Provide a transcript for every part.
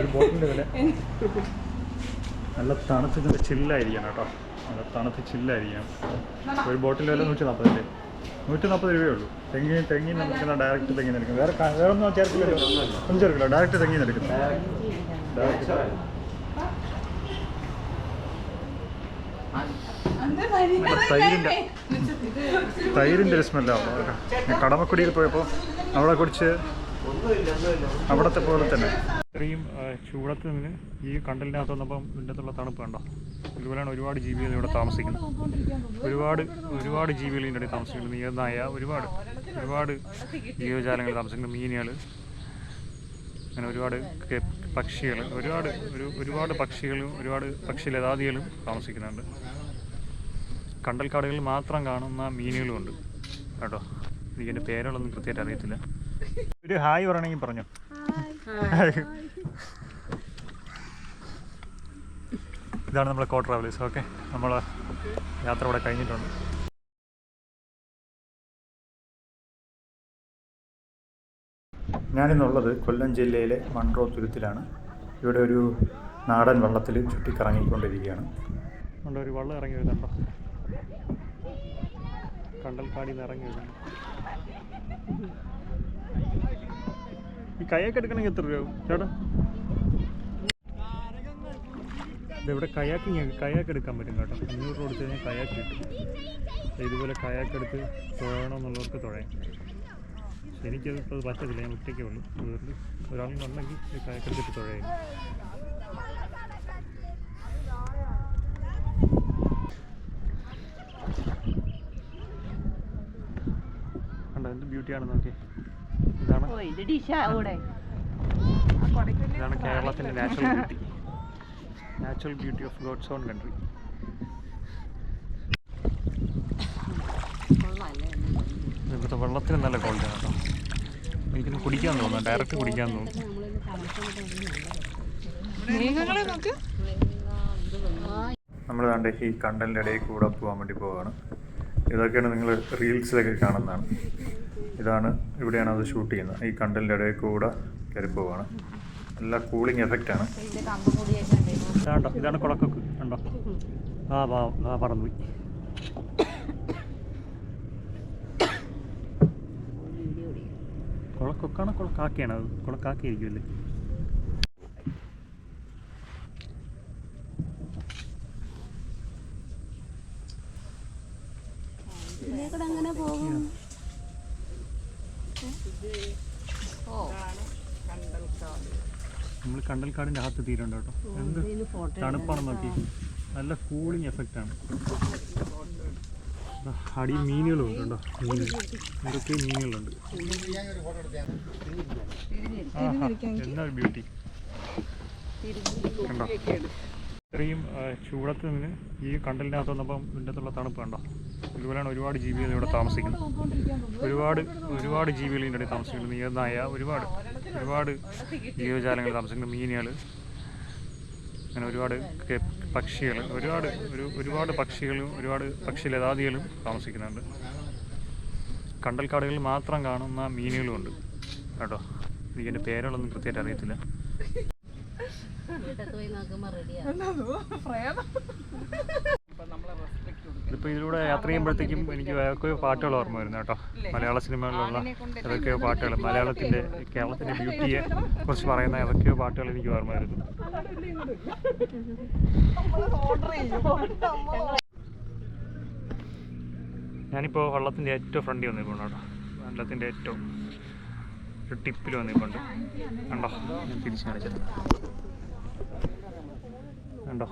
ഒരു ബോട്ടിന്റെ വില. നല്ല തണുത്ത് നല്ല ചില്ലായിരിക്കണം കേട്ടോ. നല്ല തണുത്ത് ചില്ലായിരിക്കണം. ഒരു ബോട്ടിൽ വില നൂറ്റി നാൽപ്പതല്ലേ നൂറ്റി നാൽപ്പത് രൂപയേ ഉള്ളൂ. തെങ്ങി തെങ്ങി നമുക്ക് ഡയറക്റ്റ് തെങ്ങി എടുക്കും വേറെ വേറെ ഒന്നും ചേർക്കില്ലല്ലോ ഒന്നും ചേർക്കില്ല ഡയറക്റ്റ് തെങ്ങി നിന്ന് തൈരിന്റെ ഡയറക്റ്റ് തൈരിന്റെ തൈരിന്റെ ഒരു സ്മെല്ലാണ് കടമക്കുടിയിൽ പോയപ്പോൾ അവിടെ കുടിച്ച് അവിടത്തെ പോലെ തന്നെ. ഇത്രയും ചൂടത്ത് നിന്ന് ഈ കണ്ടലിനകത്ത് വന്നപ്പം ഇതിന്റെ തണുപ്പ് കണ്ടോ? ഇതുപോലെയാണ് ഒരുപാട് ജീവികൾ ഇവിടെ താമസിക്കുന്നത്. ഒരുപാട് ഒരുപാട് ജീവികൾ ഇതിന്റെ ഇടയിൽ താമസിക്കുന്നു. നീർനായ ഒരുപാട് ഒരുപാട് ജീവജാലങ്ങൾ താമസിക്കുന്നു. മീനുകൾ അങ്ങനെ ഒരുപാട് പക്ഷികൾ ഒരുപാട് ഒരു ഒരുപാട് പക്ഷികളും ഒരുപാട് പക്ഷി ലതാദികളും താമസിക്കുന്നുണ്ട്. കണ്ടൽക്കാടുകളിൽ മാത്രം കാണുന്ന മീനുകളും ഉണ്ട്. കേട്ടോ? എനിക്കെന്റെ പേരുകളൊന്നും കൃത്യമായിട്ട് അറിയത്തില്ല. ഒരു ഹായ് പറയണമെങ്കിൽ പറഞ്ഞോ? ഇതാണ് നമ്മുടെ കോ ട്രാവലേഴ്സ് ഓക്കെ നമ്മൾ യാത്ര ഇവിടെ കഴിഞ്ഞിട്ടുണ്ട്. ഞാനിന്നുള്ളത് കൊല്ലം ജില്ലയിലെ മൺട്രോ തുരുത്തിലാണ്. ഇവിടെ ഒരു നാടൻ വള്ളത്തിൽ ചുറ്റിക്കറങ്ങിക്കൊണ്ടിരിക്കുകയാണ്. ഉണ്ട് ഒരു വള്ളം ഇറങ്ങി വരുന്നുണ്ടോ കണ്ടൽക്കാടിൽ നിന്ന് ഇറങ്ങി വരുന്നു ഈ കയ്യൊക്കെ എടുക്കണമെങ്കിൽ എത്ര രൂപ ചേട്ടാ. ഇവിടെ കയാക്കിങ് കയാക്ക് എടുക്കാൻ പറ്റും കേട്ടോ. അഞ്ഞൂറ് കൊടുത്തു കഴിഞ്ഞാൽ കയാക്ക് കിട്ടും. ഇതുപോലെ കയാക്ക് എടുത്ത് തുഴയണമെന്നുള്ളവർക്ക് തുഴയാം എനിക്കത് ഇപ്പോൾ പറ്റത്തില്ല ഞാൻ ഒറ്റയ്ക്കേ ഉള്ളൂ. ഒരാളും ഒരാളുണ്ടെങ്കിൽ ഈ കയാക്ക് എടുത്തിട്ട് തുഴയും കണ്ടോ എന്ത് ബ്യൂട്ടിയാണ് നോക്കി ഇതാണ് ഓ ഇത് ഡിഷാ ഇവിടെ ഇതാണ് കേരളത്തിന്റെ natural beauty natural beauty of God's own country ഇവിടുത്തെ വെള്ളത്തിന് നല്ല ക്വാളിറ്റി കേട്ടോ. എനിക്കൊന്ന് കുടിക്കാൻ തോന്നുന്നു ഡയറക്റ്റ് കുടിക്കാൻ തോന്നുന്നു. നമ്മൾ കണ്ട ഈ കണ്ടലിന്റെ ഇടയിൽ കൂടെ പോകാൻ വേണ്ടി പോവുകയാണ് ഇതൊക്കെയാണ് നിങ്ങൾ റീൽസിലൊക്കെ കാണുന്നതാണ്. ഇതാണ് ഇവിടെയാണ് അത് ഷൂട്ട് ചെയ്യുന്നത്. ഈ കണ്ടലിന്റെ ഇടയിൽ കൂടെ കരിപ്പുവാണ് നല്ല കൂളിംഗ് എഫക്റ്റാണ് ഇതാണ്ടോ ഇതാണ് കുളക്കൊക്കെ ഉണ്ടോ ആ വാ ആ പറന്നുപോയി കുളക്കൊക്കാണോ കുളക്കാക്കിയാണ്? അത് കുളക്കാക്കയായിരിക്കുമല്ലേ അങ്ങനെ പോകും. ഓ. നമ്മൾ കണ്ടൽക്കാടിന്റെ അകത്ത് തീരുണ്ട് കേട്ടോ. എന്ത് തണുപ്പാണെന്ന് നോക്കി നല്ല കൂളിംഗ് എഫക്റ്റ് ആണ്. അടി മീനുകളും ഉണ്ട് കേട്ടോ മീനുകൾ. എന്തൊക്കെ മീനുകളുണ്ട്. ആഹാ, എന്നാ ബ്യൂട്ടി കണ്ടോ? ഇത്രയും ചൂടത്ത് നിന്ന് ഈ കണ്ടലിനകത്ത് വന്നപ്പം ഇതിന്റെ തണുപ്പ് കണ്ടോ? ഇതുപോലെയാണ് ഒരുപാട് ജീവികൾ ഇവിടെ താമസിക്കുന്നത്. ഒരുപാട് ഒരുപാട് ജീവികൾ ഇതിന്റെ ഇടയിൽ താമസിക്കുന്നത് നീർനായ ഒരുപാട് ഒരുപാട് ജീവജാലങ്ങൾ താമസിക്കുന്നത് മീനുകൾ അങ്ങനെ ഒരുപാട് പക്ഷികൾ ഒരുപാട് ഒരു ഒരുപാട് പക്ഷികളും ഒരുപാട് പക്ഷി ലതാദികളും താമസിക്കുന്നുണ്ട്. കണ്ടൽക്കാടുകളിൽ മാത്രം കാണുന്ന മീനുകളുമുണ്ട്. കേട്ടോ? എനിക്കെന്റെ പേരുകളൊന്നും കൃത്യമായിട്ട് അറിയത്തില്ല. ഇതിപ്പോൾ ഇതിലൂടെ യാത്ര ചെയ്യുമ്പോഴത്തേക്കും എനിക്ക് ഏതൊക്കെയോ പാട്ടുകൾ ഓർമ്മ വരുന്നു കേട്ടോ. മലയാള സിനിമകളിലുള്ള ഏതൊക്കെയോ പാട്ടുകൾ മലയാളത്തിന്റെ കേരളത്തിന്റെ ബ്യൂട്ടിയെ കുറിച്ച് പറയുന്ന ഏതൊക്കെയോ പാട്ടുകൾ എനിക്ക് ഓർമ്മ വരുന്നു. ഞാനിപ്പോൾ വള്ളത്തിന്റെ ഏറ്റവും ഫ്രണ്ടിൽ വന്നിപ്പോൾ കേട്ടോ. വള്ളത്തിന്റെ ഏറ്റവും ഒരു ടിപ്പിൽ വന്നിട്ടുണ്ട് കണ്ടോ? ഞാൻ തിരിച്ചു കാണിച്ചത് കണ്ടോ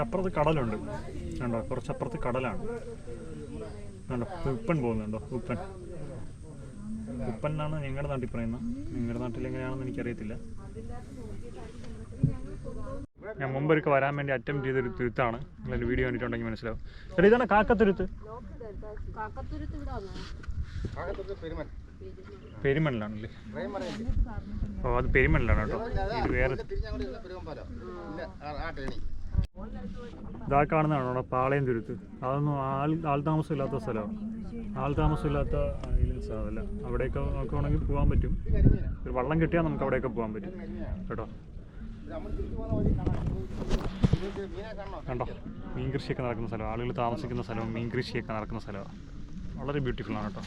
അപ്പുറത്ത് കടലുണ്ട്. കണ്ടോ? കുറച്ചപ്പുറത്ത് കടലാണ്. കണ്ടോ? ഉപ്പൻ പോകുന്നുണ്ടോ? ഉപ്പൻ. ഉപ്പൻ എന്നാണ് ഞങ്ങളുടെ നാട്ടിൽ പറയുന്നത്. നിങ്ങളുടെ നാട്ടിൽ എങ്ങനെയാണെന്ന് എനിക്കറിയത്തില്ല. ഞാൻ മുമ്പൊരുക്ക് വരാൻ വേണ്ടി അറ്റംപ്റ്റ് ചെയ്തൊരു തുരുത്താണ്. നിങ്ങളൊരു വീഡിയോ കണ്ടിട്ടുണ്ടെങ്കിൽ മനസ്സിലാവും. ചേട്ടാ ഇതാണ് കാക്കത്തുരുത്ത്. കാക്കത്തുരുത്ത് പെരുമണിലാണല്ലേ ഓ അത് പെരുമണിലാണ് കേട്ടോ. വേറെ ഇതാ കാണുന്നതാണ് അവിടെ പാളയം തുരുത്ത്. അതൊന്നും ആൾ ആൾ താമസമില്ലാത്ത സ്ഥലമാണ്. ആൾ താമസമില്ലാത്ത മനസ്സിലാവില്ല അവിടെയൊക്കെ നോക്കുവാണെങ്കിൽ പോകാൻ പറ്റും. ഒരു വള്ളം കിട്ടിയാൽ നമുക്ക് അവിടെയൊക്കെ പോകാൻ പറ്റും. കേട്ടോ. കണ്ടോ? മീൻ കൃഷിയൊക്കെ നടക്കുന്ന സ്ഥലം ആളുകൾ താമസിക്കുന്ന സ്ഥലവും മീൻ കൃഷിയൊക്കെ നടക്കുന്ന സ്ഥലമാണ്. വളരെ ബ്യൂട്ടിഫുൾ ആണ് കേട്ടോ.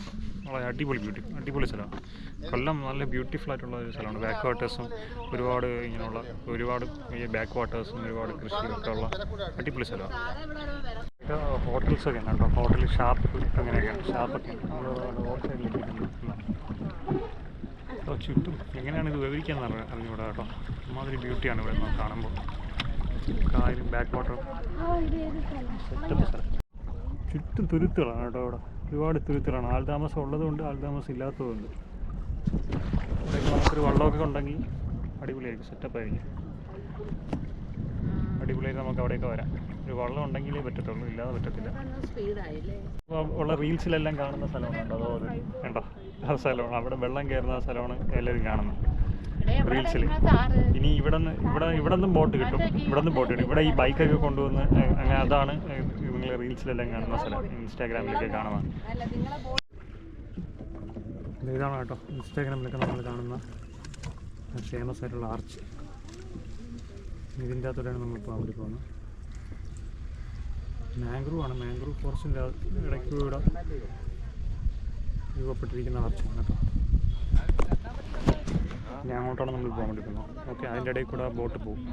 വളരെ അടിപൊളി ബ്യൂട്ടി അടിപൊളി സ്ഥലമാണ്. കൊല്ലം നല്ല ബ്യൂട്ടിഫുൾ ആയിട്ടുള്ള ഒരു സ്ഥലമാണ്. ബാക്ക് വാട്ടേഴ്സും ഒരുപാട് ഇങ്ങനെയുള്ള ഒരുപാട് ബാക്ക് വാട്ടേഴ്സും ഒരുപാട് കൃഷിയൊക്കെ ഉള്ള അടിപൊളി സ്ഥലമാണ്. ഹോട്ടൽസ് ഒക്കെ ഉണ്ട് കേട്ടോ. ഹോട്ടൽ ഷാപ്പ് അങ്ങനെയൊക്കെയാണ് ഷാപ്പൊക്കെ റോഡ് സൈഡിലേക്ക് അപ്പോൾ ചുറ്റും എങ്ങനെയാണ് ഇത് വിവരിക്കാൻ അറിഞ്ഞൂടാ കേട്ടോ. അമ്മാതിരി ബ്യൂട്ടിയാണ് ഇവിടെ നമ്മൾ കാണുമ്പോൾ. കായലും ബാക്ക് സ്ഥലം. ചുറ്റും തുരുത്തുകളാണ് കേട്ടോ ഇവിടെ. ഒരുപാട് തുരുത്തലാണ്. ആൾ താമസം ഉള്ളതുകൊണ്ട് ആൾതാമസം ഇല്ലാത്തതുകൊണ്ട്. അവിടെയൊക്കെ നമുക്കൊരു വള്ളമൊക്കെ ഉണ്ടെങ്കിൽ അടിപൊളിയായിരിക്കും. സെറ്റപ്പ് ആയിരിക്കും. അടിപൊളിയായിട്ട് നമുക്ക് അവിടെയൊക്കെ വരാം. ഒരു വള്ളം ഉണ്ടെങ്കിലേ പറ്റത്തുള്ളൂ. ഇല്ലാതെ പറ്റത്തില്ല. ഉള്ള റീൽസിലെല്ലാം കാണുന്ന സ്ഥലമാണ് അതുപോലെ വേണ്ട ആ സ്ഥലമാണ്. അവിടെ വെള്ളം കയറുന്ന സ്ഥലമാണ് എല്ലാവരും കാണുന്നത്. റീൽസിൽ ഇനി ഇവിടെ നിന്ന് ഇവിടെ ഇവിടെ നിന്നും ബോട്ട് കിട്ടും. ഇവിടെ നിന്ന് ബോട്ട് കിട്ടും. ഇവിടെ ഈ ബൈക്കൊക്കെ കൊണ്ടുവന്ന് അങ്ങനെ അതാണ് നിങ്ങൾ റീൽസിലെല്ലാം കാണുന്ന സ്ഥലം. ഇൻസ്റ്റാഗ്രാമിലൊക്കെ കാണുന്ന. ഇതാണ് കേട്ടോ. ഇൻസ്റ്റാഗ്രാമിലൊക്കെ നമ്മൾ കാണുന്ന ഫേമസ് ആയിട്ടുള്ള ആർച്ച് ഇതിന്റെ അകത്തോടെയാണ് നമ്മൾ പോകാൻ വേണ്ടി പോകുന്നത്. മാംഗ്രൂവ് ആണ്. മാംഗ്രൂവ് ഫോറസ്റ്റിന്റെ ഇടയ്ക്ക് ഇവിടെ രൂപപ്പെട്ടിരിക്കുന്ന ആർച്ചാണ് കേട്ടോ. ഇനി അങ്ങോട്ടാണ് നമ്മൾ പോകാൻ വേണ്ടി പോകുന്നത്. ഓക്കെ അതിന്റെ ഇടയിൽ കൂടെ ബോട്ട് പോകും.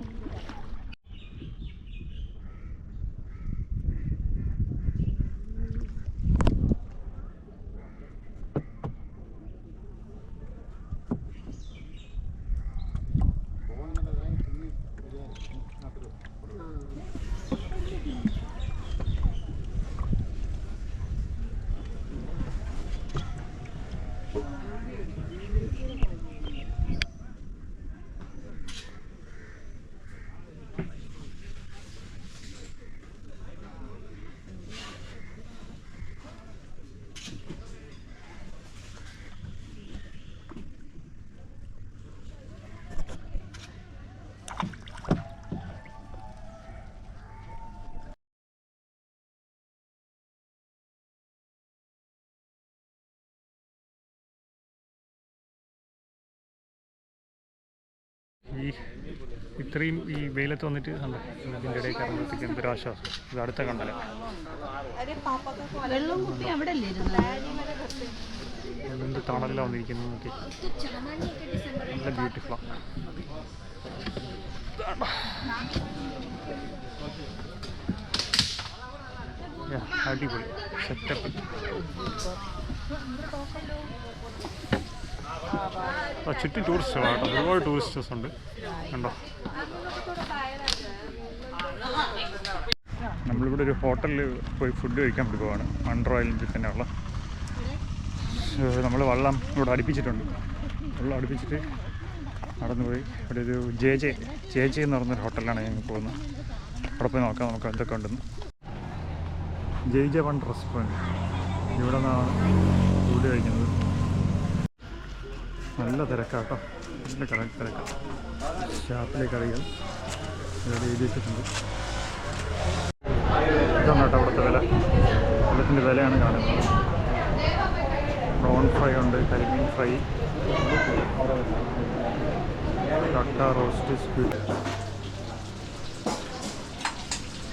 ഈ ഇത്രയും ഈ വെയിലത്ത് വന്നിട്ട് കണ്ടോ? ഇതിന്റെ ഇടയിൽ കയറുമ്പോഴത്തേക്ക് എന്തൊരു ആശ്വാസം. ഇത് അടുത്ത കണ്ടല വെള്ളം കുപ്പി അവിടെ അല്ലേ ഇരുന്നത്? എന്ത് തണലിലാണ് വന്നിരിക്കുന്നത് നോക്കി. നല്ല ബ്യൂട്ടിഫുള്ളാണ് അടിപൊളി. സെറ്റപ്പ് ആ ചുറ്റും ടൂറിസ്റ്റുകളാണ് കേട്ടോ. ഒരുപാട് ടൂറിസ്റ്റേഴ്സ് ഉണ്ട്. കണ്ടോ? നമ്മളിവിടെ ഒരു ഹോട്ടലിൽ പോയി ഫുഡ് കഴിക്കാൻ മൺ റോയലിന്റെ തന്നെയുള്ള നമ്മൾ വള്ളം ഇവിടെ അടുപ്പിച്ചിട്ടുണ്ട്. വെള്ളം അടുപ്പിച്ചിട്ട് നടന്നു പോയി ഇവിടെ ഒരു ജെ ജെ ജെ ജെ എന്ന് പറഞ്ഞൊരു ഹോട്ടലിലാണ് ഞങ്ങൾ പോകുന്നത്. അവിടെ പോയി നോക്കാം നമുക്ക് എന്തൊക്കെ ഉണ്ടെന്ന്. J J one restaurant. ഇവിടെ നിന്നാണ് ഫുഡ് കഴിക്കുന്നത്. നല്ല തിരക്കാട്ടോ. നല്ല കട തിരക്കാണ് ഷാപ്പിലെ കറികൾ ഇവിടെ എഴുതി വെച്ചിട്ടുണ്ട്. ഇതാണ് കേട്ടോ അവിടുത്തെ വില. വെള്ളത്തിന്റെ വിലയാണ് കാണുന്നത്. പ്രോൺ ഫ്രൈ ഉണ്ട് കരിമീൻ ഫ്രൈ കട്ട റോസ്റ്റ് സ്ക്വിഡ്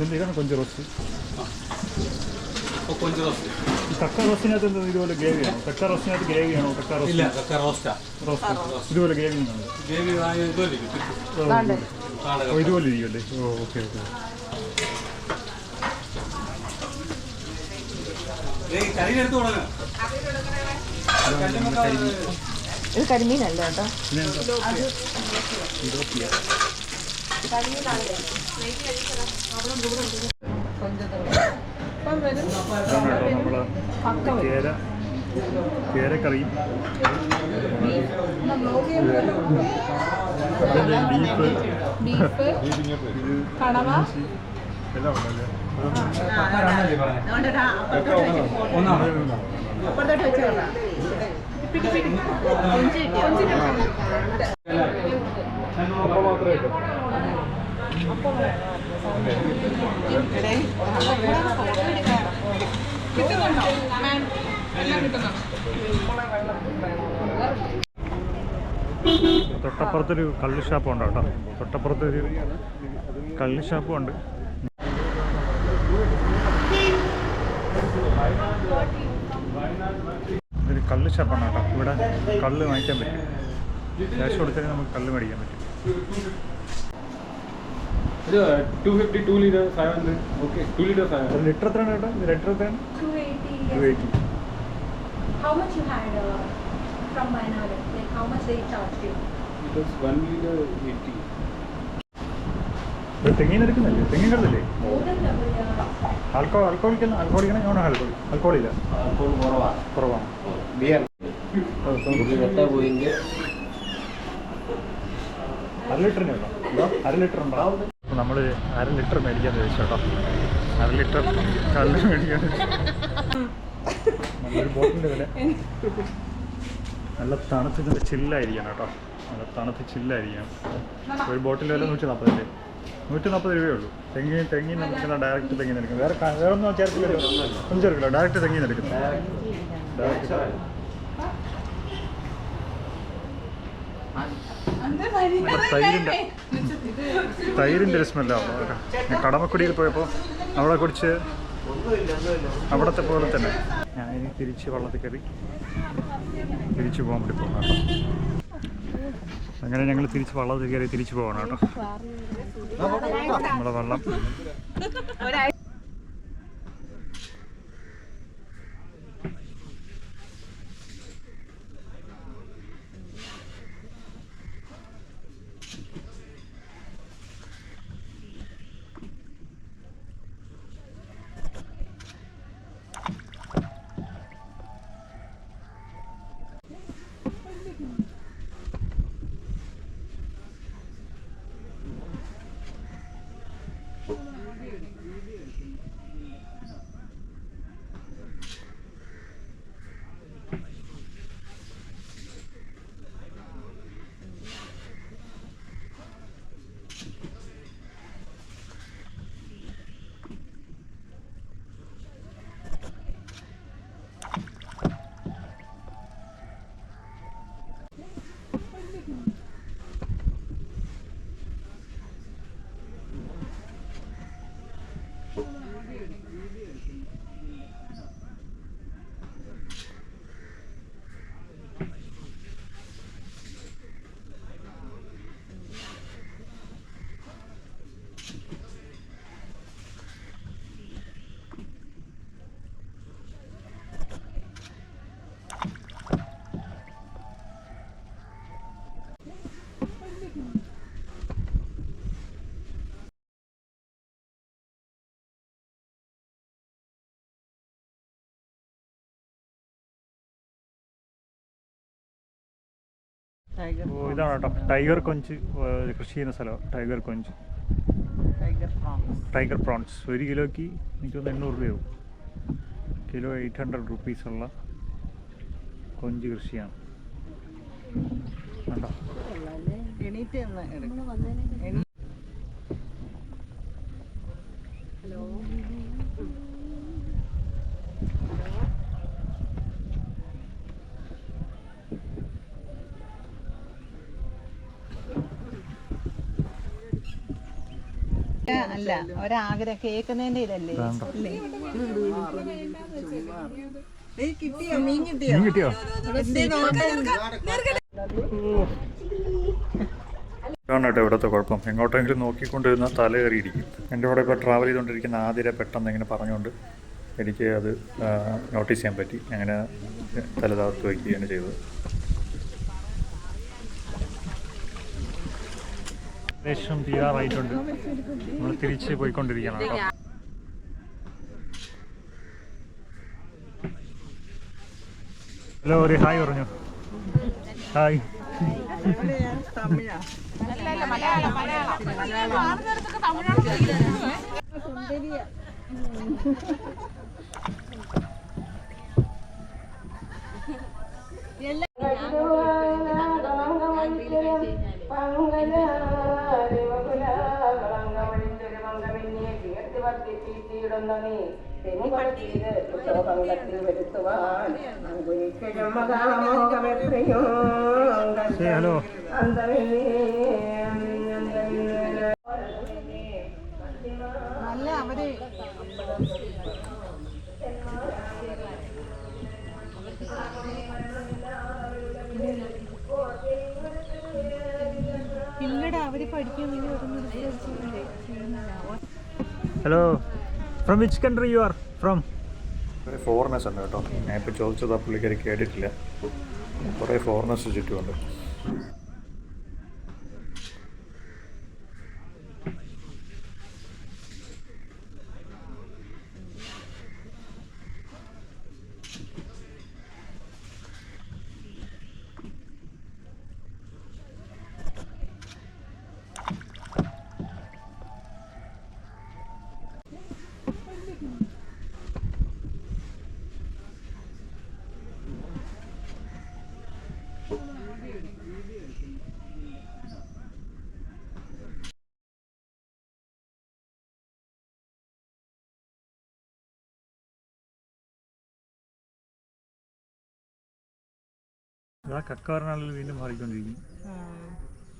എന്ത് ഇതാണ് കൊഞ്ച് റോസ്റ്റ് കൊഞ്ച് റോസ്റ്റ് കക്ക റോസ്റ്റിനകത്ത് എന്താ ഇതുപോലെ ഗ്രേവിയാണോ കക്ക റോസ്റ്റിനകത്ത് ഗ്രേവിയാണോ കക്ക ഇല്ല റോസ്റ്റ്. കക്ക റോസ്റ്റാ റോസ്റ്റ്. ഇതുപോലെ ഗ്രേവി ഉണ്ടോ? ഗ്രേവി വാങ്ങി ഇതുപോലെ ഇരിക്കും. ഓ, ഇതുപോലെ. ഇരിക്കുമല്ലേ? ഓ ഓക്കെ ഓക്കെ. ഏയ് കറി എടുത്ത് കൊടുക്കണം ഇത് കരിമീനല്ല കേട്ടോ? പിന്നെ എന്താ? ഇതോപ്പിയ ഇതാണ് കേട്ടോ നമ്മൾ കേര കേരക്കറിയും ബീഫ് ബീഫ് ഇത് കണവ എല്ലാം ഉണ്ടല്ലേ തൊട്ടപ്പുറത്തൊരു കള്ള് ഷാപ്പ് ഉണ്ട് കേട്ടോ. തൊട്ടപ്പുറത്തൊരു കള്ള് ഷാപ്പും ഉണ്ട്. ഇതൊരു കള്ള് ഷാപ്പാണ് കേട്ടോ. ഇവിടെ കള്ള് വാങ്ങിക്കാൻ പറ്റും. ക്യാഷ് കൊടുത്തേ നമുക്ക് കള്ള് മേടിക്കാൻ പറ്റും. ഇത് two fifty two litre five hundred okay two litre five hundred litre എത്രയാണ് കേട്ടോ? ലിറ്റർ എത്രയാണ്? 280 two eighty How much you had uh, from Wayanad? Like how much they charged you? It was one litre eighty തെങ്ങിന് എടുക്കുന്നില്ലേ? തെങ്ങിൻ കടന്നില്ലേ More than double, yeah. ആൽക്കോ ആൽക്കോളിക്കുന്ന ആൽക്കോളിക്കണ ഞാൻ ആൽക്കോളി ആൽക്കോളില്ല alcohol കുറവാണ്. കുറവാണ് beer ഇരുപത്തി അര ലിറ്ററിന് അര ലിറ്റർ ഉണ്ടോ നമ്മൾ അര ലിറ്റർ മേടിക്കാൻ ചോദിച്ചു കേട്ടോ? അര ലിറ്റർ കല്ല് മേടിക്കാൻ നല്ലൊരു ബോട്ടിന്റെ വില. നല്ല തണുത്ത് നല്ല ചില്ലായിരിക്കണം കേട്ടോ. നല്ല തണുത്ത് ചില്ലായിരിക്കണം. ഒരു ബോട്ടിൽ വില നൂറ്റി നാൽപ്പതല്ലേ നൂറ്റി നാൽപ്പത് രൂപയേ ഉള്ളൂ. തെങ്ങി തെങ്ങി നിൽക്കുന്ന ഡയറക്റ്റ് തെങ്ങി എടുക്കും വേറെ വേറെ ഒന്നും ചേർക്കില്ല ഒന്നും ചേർക്കില്ല ഡയറക്റ്റ് തെങ്ങി എടുക്കും ഡയറക്റ്റ് തൈരിന്റെ തൈരിന്റെ ഒരു സ്മെല്ലാണ് കടമക്കുടിയിൽ പോയപ്പോൾ അവിടെ കുടിച്ച് അവിടത്തെ പോലെ തന്നെ. ഞാൻ ഇനി തിരിച്ച് വള്ളത്തിൽ കയറി തിരിച്ചു പോകാൻ വേണ്ടി പോകണം കേട്ടോ. അങ്ങനെ ഞങ്ങൾ തിരിച്ച് വള്ളത്തിൽ കയറി തിരിച്ചു പോകണം കേട്ടോ. നമ്മുടെ വള്ളം ഇതാണ് കേട്ടോ ടൈഗർ കൊഞ്ച് കൃഷി ചെയ്യുന്ന സ്ഥലം. ടൈഗർ കൊഞ്ച്. Tiger prawns. ഒരു കിലോയ്ക്ക് എനിക്ക് തോന്നുന്നു എണ്ണൂറ് രൂപയാവും. കിലോ എയ്റ്റ് ഹൺഡ്രഡ് റുപ്പീസുള്ള കൊഞ്ച് കൃഷിയാണ്. കണ്ടോ? അല്ല ഒരാഗ്രഹം കേൾക്കുന്നതിന്റെ ഇതല്ലേ? കിട്ടിയോ മീൻ കിട്ടിയോ? ഇതാണ് കേട്ടോ ഇവിടുത്തെ കുഴപ്പം. എങ്ങോട്ടെങ്കിലും നോക്കിക്കൊണ്ടിരുന്ന തല കയറിയിരിക്കും. എന്റെ കൂടെ ഇപ്പോൾ ട്രാവൽ ചെയ്തുകൊണ്ടിരിക്കുന്ന ആതിര പെട്ടെന്ന് ഇങ്ങനെ പറഞ്ഞുകൊണ്ട് എനിക്ക് അത് നോട്ടീസ് ചെയ്യാൻ പറ്റി. അങ്ങനെ തല താഴ്ത്ത് വയ്ക്കുകയാണ് ചെയ്തത്. ഏകദേശം തീരാറായിട്ടുണ്ട് നമ്മൾ തിരിച്ച് പോയിക്കൊണ്ടിരിക്കണം കേട്ടോ. ഹലോ ഒരു ഹായ് പറഞ്ഞു. ഹായ്. എല്ലാ ஞானமங்கமின்னே உயர்த்துவத்தை தீட்டியிடுந்தனே பெண்பட்டீர் சோகங்கத்தில் வெறுத்துவான் அங்கு நிற்க ஜம்மகாமோகமெற்றையும் அந்தமே hello from which country you are from കുറേ ഫോറിനേഴ്സ് ഉണ്ട് കേട്ടോ. ഞാൻ ഇപ്പോൾ ചോദിച്ചത് ആ പുള്ളിക്കാരി കേട്ടിട്ടില്ല. കുറേ ഫോറിനേഴ്സ് ചുറ്റുമുണ്ട്. ആ കക്കാറിനാളിൽ വീണ്ടും മാറിക്കൊണ്ടിരിക്കും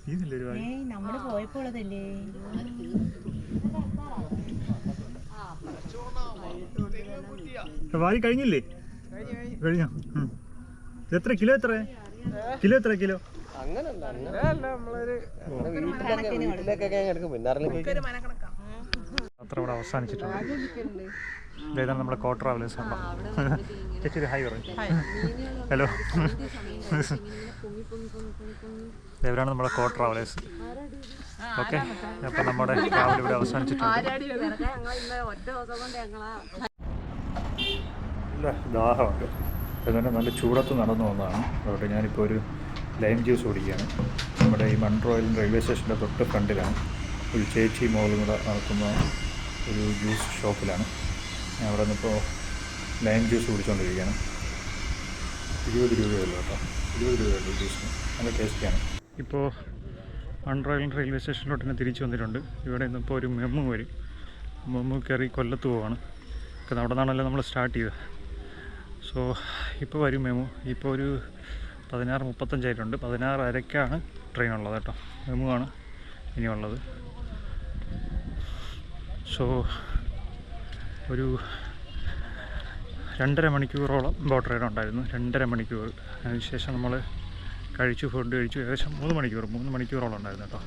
ഇതില്ലേ ഒരു നമ്മൾ പോയപ്പോഴതല്ലേ വാരി കഴിഞ്ഞില്ലേ? കഴിഞ്ഞോ. എത്ര കിലോ എത്ര? കിലോ എത്ര കിലോ? അത്ര ഇവിടെ അവസാനിച്ചിട്ടുണ്ട്. ഇതാണ് നമ്മുടെ കോ ട്രാവലേഴ്സ് ഉണ്ടോ ചേച്ചി ഒരു ഹായ് പറയും. ഹലോ. ഇവരാണ് നമ്മുടെ കോ ട്രാവലേഴ്സ് ഓക്കെ അപ്പം നമ്മുടെ ട്രാവൽ ഇവിടെ അവസാനിച്ചിട്ടുണ്ട്. നല്ല ദാഹമുണ്ട് അതുകൊണ്ട് നല്ല ചൂടത്ത് നടന്നു വന്നതാണ്. അതുകൊണ്ട് ഞാനിപ്പോൾ ഒരു ലൈം ജ്യൂസ് കുടിക്കുകയാണ്. നമ്മുടെ ഈ മൺട്രോയിൽ റെയിൽവേ സ്റ്റേഷന്റെ തൊട്ട് ഫ്രണ്ടിലാണ്. ഒരു ചേച്ചി മോളും കൂടെ നടത്തുന്ന ഒരു ജ്യൂസ് ഷോപ്പിലാണ് ഞാൻ അവിടെ നിന്നിപ്പോൾ ലൈം ജ്യൂസ് കുടിച്ചുകൊണ്ടിരിക്കുകയാണ് ഇരുപത് രൂപയുള്ളൂ കേട്ടോ. ഇരുപത് രൂപയുള്ളൂ ജ്യൂസിന് നല്ല ടേസ്റ്റിയാണ് ഇപ്പോൾ അൺറോയൽ റെയിൽവേ സ്റ്റേഷനിലോട്ട് തന്നെ തിരിച്ചു വന്നിട്ടുണ്ട്. ഇവിടെ നിന്നിപ്പോൾ ഒരു മെമ്മു വരും. മെമ്മു കയറി കൊല്ലത്ത് പോവാണ്. അവിടെ നിന്നാണല്ലോ നമ്മൾ സ്റ്റാർട്ട് ചെയ്തത്. സോ ഇപ്പോൾ വരും മെമു ഇപ്പോൾ ഒരു പതിനാറ് മുപ്പത്തഞ്ചായിട്ടുണ്ട് പതിനാറ് അരക്കാണ് ട്രെയിൻ ഉള്ളത് കേട്ടോ. മെമു ആണ് ഇനിയുള്ളത്. സോ ഒരു രണ്ടര മണിക്കൂറോളം ബോട്ട് റൈഡ് ഉണ്ടായിരുന്നു. രണ്ടര മണിക്കൂർ. അതിനുശേഷം നമ്മൾ കഴിച്ചു ഫുഡ് കഴിച്ചു. ഏകദേശം മൂന്ന് മണിക്കൂർ മൂന്ന് മണിക്കൂറോളം ഉണ്ടായിരുന്നു കേട്ടോ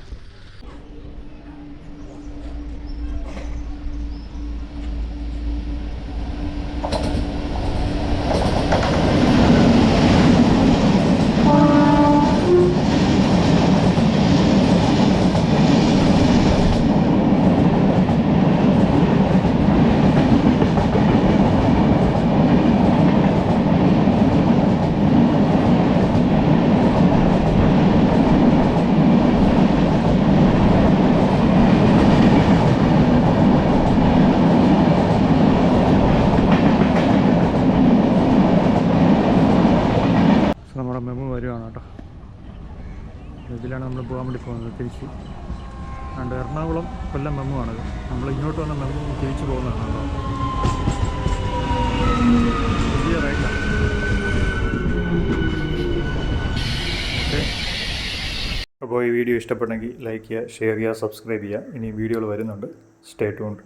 സോ നമ്മുടെ മെമു വരുവാണ് കേട്ടോ ഇതിലാണ് നമ്മൾ പോകാൻ വേണ്ടി പോകുന്നത്. തിരിച്ച് അതുകൊണ്ട് എറണാകുളം കൊല്ലം മെമ്മുമാണ് നമ്മൾ ഇങ്ങോട്ട് വന്ന മെമ്മു തിരിച്ചു പോകുന്നതാണ് റൈറ്റാണ് ഓക്കെ. അപ്പോൾ ഈ വീഡിയോ ഇഷ്ടപ്പെട്ടെങ്കിൽ ലൈക്ക് ചെയ്യുക ഷെയർ ചെയ്യുക സബ്സ്ക്രൈബ് ചെയ്യുക. ഇനി വീഡിയോകൾ വരുന്നുണ്ട്. Stay tuned